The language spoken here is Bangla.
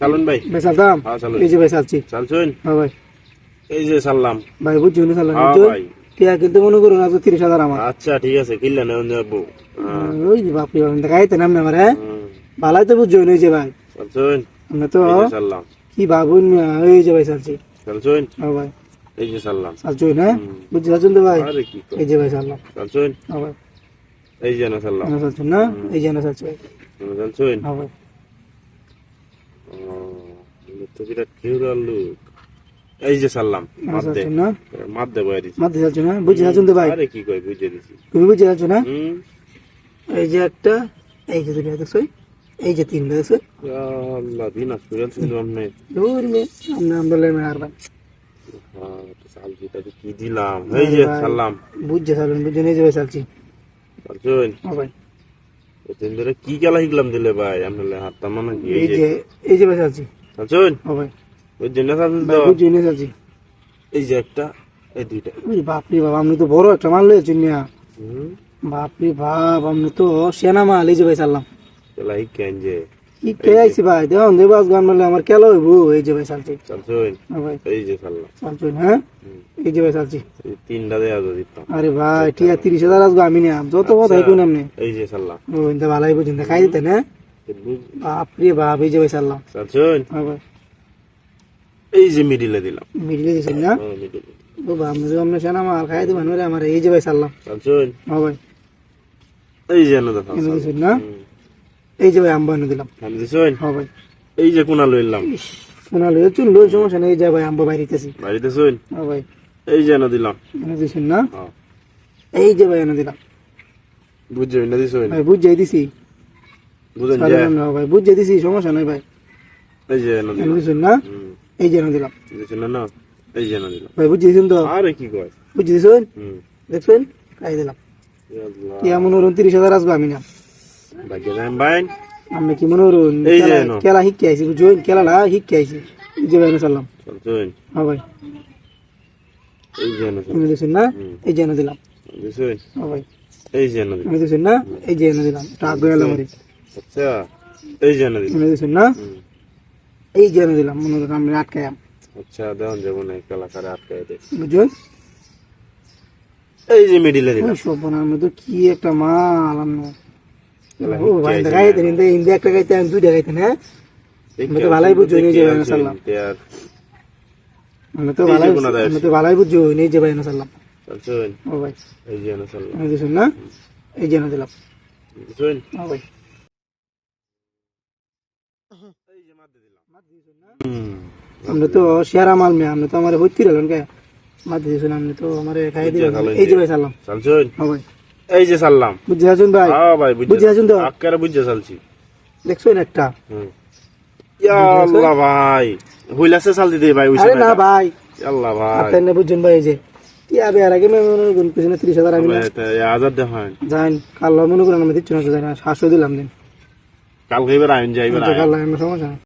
চালুন ভাই। ভাই চালতাম হ্যাঁ, এই যে ভাই চালছি চালছুন? হ্যাঁ ভাই। এই যে চাললাম ভাই বুঝছি উনি চালান হ্যাঁ ভাই। টিয়া কিন্তু মনে করুন আজ তিরিশ হাজার আমার। আচ্ছা ঠিক আছে কিনলেন এখন যাব হ্যাঁ, ওই যে বাপরে বাপ দেখাইতে নামনে আমার হ্যাঁ? ভালাই তো বুঝছ ওই যে ভাই। চালছুন? আমরা তো চাললাম কি ভাবুন ওই যে ভাই চালছি চালছুন? হ্যাঁ ভাই। এই যে চাললাম চালছো না হুম। বুঝছি চালছুন তো ভাই? এই যে ভাই চাললাম চালছুন? হ্যাঁ ভাই। এই যে না চাললাম চালছুন না? এই যে এনে চালছো ভাই। চালছুন? হ্যাঁ ভাই। তো বিরাট কিউরাল লোক। এই যে না? বয়ে দিছি। মাঝে চালছো না? বুঝছি চালছুন তো ভাই? আরে কি কই বুঝে দিছি। তুমি বুঝছি চালছো না? এই যে একটা এই যে দুটো এই যে দেখছ? আল্লাহ আমনে। দূর মে কি দিলাম? এই যে হ্যাঁ ভাই। এদিন ধরে কি খেলা শিখলাম দিলে ভাই আপনার হাতটা মানে এই যে এই যে ভাই চালছি ভাই। ওই জন্য চালছুন ভাই তো বুঝছি নিয়ে এই যে একটা এই দুইটা। ওই বাপরে বাপ আপনি তো বড় একটা মাল লয়েছেন মিয়া। হুম। বাপরে বাপ আপনি তো সেনা মাল এই যে ভাই চাললাম। খেলা শিখেন যে? কি কে আইছি ভাই? দেখুন দেবাস গান মারলে আমার কেলা হইব। এই যে ভাই চালছি। চালছুন। এই যে চাললাম। চালছুন হ্যাঁ? এই যে ভাই চালছি। তিনটা দেয়া দিতাম। আরে ভাই ঠিক আছে তিরিশ হাজার আসব আমি নিয়াম যত কথা হইব না এই যে চাললাম। ও ইন্দা ভালাই বুঝুন দেখাই দিতেন হ্যাঁ? বাপরে বাপ এই যে ভাই চালছুন হ্যাঁ এই যে মিডিলে দিলাম। মিডিলে দিয়েছেন না? ও বাপ আপনি আপনি সেনা মাল খাই দেবেন ওরে আমার এই যে ভাই চাললাম চালছুন হ্যাঁ ভাই এই যে এনে দেখো এনে দিয়েছেন না? এই যে ভাই আম্বা এনে দিলাম। আমি দিছুন? হ্যাঁ ভাই এই যে কোনা লইলাম শোনা লই চুন লই সমস্যা নেই। এই যে ভাই আম্বা বাইরিতেছি বাড়িতে শুন হ্যাঁ ভাই এই যে এনে দিলাম। এনে দিয়েছেন না? হ্যাঁ। এই যে ভাই এনে দিলাম। বুঝছ এনে দিছুন? ভাই বুঝাই দিছি। বুঝেন না ভাই বুঝাই দিছি সমস্যা নাই ভাই এই যে দিলাম না এই যে দিলাম দিছুন না এই যে দিলাম ভাই বুঝিয়ে দিয়েছেন তো আরে কি কয় বুঝিয়ে দিয়েছেন হুম দেখছেন খাই দিলাম ইয়া কি এমন হরুন তিরিশ হাজার আসব আমি না বাইন আমি কি মনে এনো। খেলা শিখতে আইছি বুঝছেন খেলাটা শিখতে আইছি এই যে ভাই এনে চাললাম হ্যাঁ ভাই এই যে এনে এনে না এই যে দিলাম দিছুন হ্যাঁ ভাই এই যে দিলাম এনে দিয়েছেন আচ্ছা এই যে দিলাম। দিয়েছেন না? এই যে দিলাম মনে করেন আমি আটকায়াম আচ্ছা দেখুন যাব না কালাকারে আটকায় দে বুঝছেন? এই যে মিডিলে দিলাম। সপনার মধ্যে কি একটা মাল আমি ও ভাই দেখাইতেন ইন্দে ইন্দে একটা গাইতে আমি দুইটা হ্যাঁ? আমি তো ভালোই বুঝছ এই ভাই সাল্লাম। আমি তো এই যে ভালাই আমি তো ভালাই বুঝছ এই ভাই সাল্লাম। ও ভাই। এই যে এনে চাললাম না? এই যে দিলাম। ও ভাই। দিলাম। তো শেয়ারা মাল মেয়ে আপনি তো আমার ভর্তি রলেন কে? দিয়েছেন আপনি তো আমার খাই দিলেন এই যে ভাই সাল্লাম। চালছুন ও ভাই। এই যে চাললাম বুঝতে আছেন ভাই? হ্যাঁ ভাই বুঝে আছেন তো? দেখছেন একটা। হুম। ইয়া আল্লাহ ভাই হইলাছে দিতে ভাই হইছে না ভাই। আল্লাহ ভাই। আপনার না বুঝছেন ভাই এই যে কি আবে আর আগে মনে করুন পিছনে ত্রিশ হাজার আমি না? দেখান যাইন কাল মনে করেন আমি দিচ্ছি না যাই দিলাম দিন। কালকে এবার আইন যাই এবার কাল আমি সমস্যা